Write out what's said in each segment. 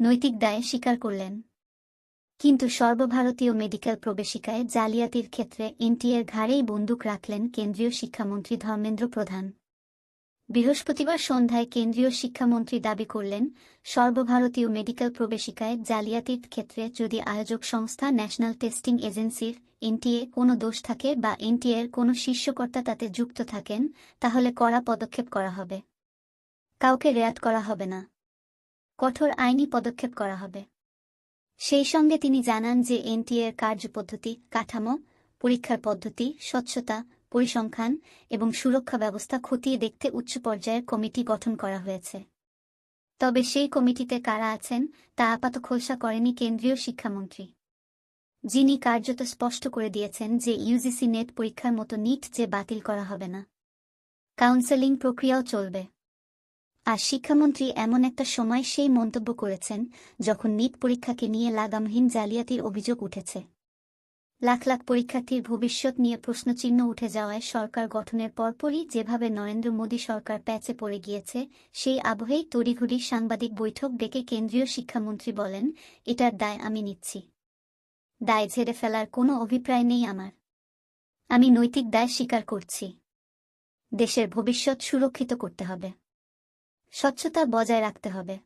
নৈতিক দায় স্বীকার করলেন। কিন্তু সর্বভারতীয় মেডিকেল প্রবেশিকায় জালিয়াতির ক্ষেত্রে এনটিএর ঘাড়েই বন্দুক রাখলেন কেন্দ্রীয় শিক্ষামন্ত্রী ধর্মেন্দ্র প্রধান। বৃহস্পতিবার সন্ধ্যায় কেন্দ্রীয় শিক্ষামন্ত্রী দাবি করলেন, সর্বভারতীয় মেডিকেল প্রবেশিকায় জালিয়াতির ক্ষেত্রে যদি আয়োজক সংস্থা ন্যাশনাল টেস্টিং এজেন্সির এনটিএ কোনো দোষ থাকে বা এনটিএর কোনো শীর্ষকর্তা তাতে যুক্ত থাকেন, তাহলে কড়া পদক্ষেপ করা হবে। কাউকে রেয়াত করা হবে না। কঠোর আইনি পদক্ষেপ করা হবে। সেই সঙ্গে তিনি জানান যে এনটিএর কার্যপদ্ধতি, কাঠামো, পরীক্ষার পদ্ধতি, স্বচ্ছতা, পরিসংখ্যান এবং সুরক্ষা ব্যবস্থা খতিয়ে দেখতে উচ্চ পর্যায়ের কমিটি গঠন করা হয়েছে। তবে সেই কমিটিতে কারা আছেন তা আপাত খোলসা করেনি কেন্দ্রীয় শিক্ষামন্ত্রী। যিনি কার্যত স্পষ্ট করে দিয়েছেন যে ইউজিসি নেট পরীক্ষার মতো নিট যে বাতিল করা হবে না। কাউন্সেলিং প্রক্রিয়াও চলবে। আর শিক্ষামন্ত্রী এমন একটা সময় সেই মন্তব্য করেছেন যখন নিট পরীক্ষাকে নিয়ে লাগামহীন জালিয়াতির অভিযোগ উঠেছে। লাখ লাখ পরীক্ষার্থীর ভবিষ্যৎ নিয়ে প্রশ্নচিহ্ন উঠে যাওয়ায় সরকার গঠনের পরপরই যেভাবে নরেন্দ্র মোদী সরকার প্যাচে পড়ে গিয়েছে, সেই আবহেই তড়িঘড়ি সাংবাদিক বৈঠক ডেকে কেন্দ্রীয় শিক্ষামন্ত্রী বলেন, এটার দায় আমি নিচ্ছি। দায় ঝেড়ে ফেলার কোনো অভিপ্রায় নেই আমার। আমি নৈতিক দায় স্বীকার করছি। দেশের ভবিষ্যৎ সুরক্ষিত করতে হবে। স্বচ্ছতা বজায় রাখতে হবে।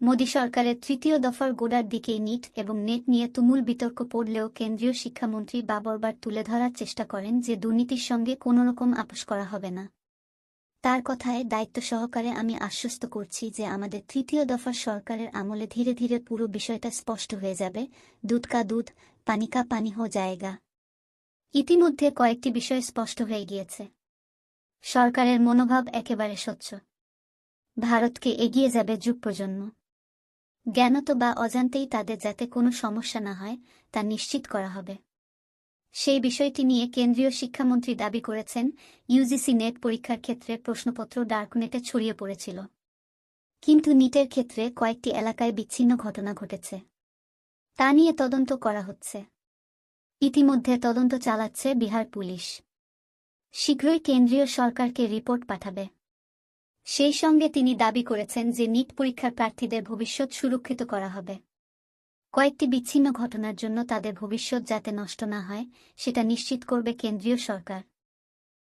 মোদী সরকারের তৃতীয় দফার গোড়ার দিকেই নিট এবং নেট নিয়ে তুমুল বিতর্ক পড়লেও কেন্দ্রীয় শিক্ষামন্ত্রী বাবরবার তুলে ধরার চেষ্টা করেন যে দুর্নীতির সঙ্গে কোনোরকম আপোষ করা হবে না। তার কথায় দায়িত্ব সহকারে আমি আশ্বস্ত করছি যে আমাদের তৃতীয় দফার সরকারের আমলে ধীরে ধীরে পুরো বিষয়টা স্পষ্ট হয়ে যাবে দুধ কা দুধ পানি কা পানি হো জায়গা। ইতিমধ্যে কয়েকটি বিষয় স্পষ্ট হয়ে গিয়েছে। সরকারের মনোভাব একেবারে স্বচ্ছ। ভারতকে এগিয়ে যাবে যুগ প্রজন্ম। জ্ঞানত বা অজান্তেই তাদের যাতে কোনো সমস্যা না হয়, তা নিশ্চিত করা হবে। সেই বিষয়টি নিয়ে কেন্দ্রীয় শিক্ষামন্ত্রী দাবি করেছেন ইউজিসি নেট পরীক্ষার ক্ষেত্রে প্রশ্নপত্র ডার্কনেটে ছড়িয়ে পড়েছিল। কিন্তু নিটের ক্ষেত্রে কয়েকটি এলাকায় বিচ্ছিন্ন ঘটনা ঘটেছে। তা নিয়ে তদন্ত করা হচ্ছে। ইতিমধ্যে তদন্ত চালাচ্ছে বিহার পুলিশ। শীঘ্রই কেন্দ্রীয় সরকারকে রিপোর্ট পাঠাবে। সেই সঙ্গে তিনি দাবি করেছেন যে নিট পরীক্ষার প্রার্থীদের ভবিষ্যৎ সুরক্ষিত করা হবে। কয়েকটি বিচ্ছিন্ন ঘটনার জন্য তাদের ভবিষ্যৎ যাতে নষ্ট না হয়, সেটা নিশ্চিত করবে কেন্দ্রীয় সরকার।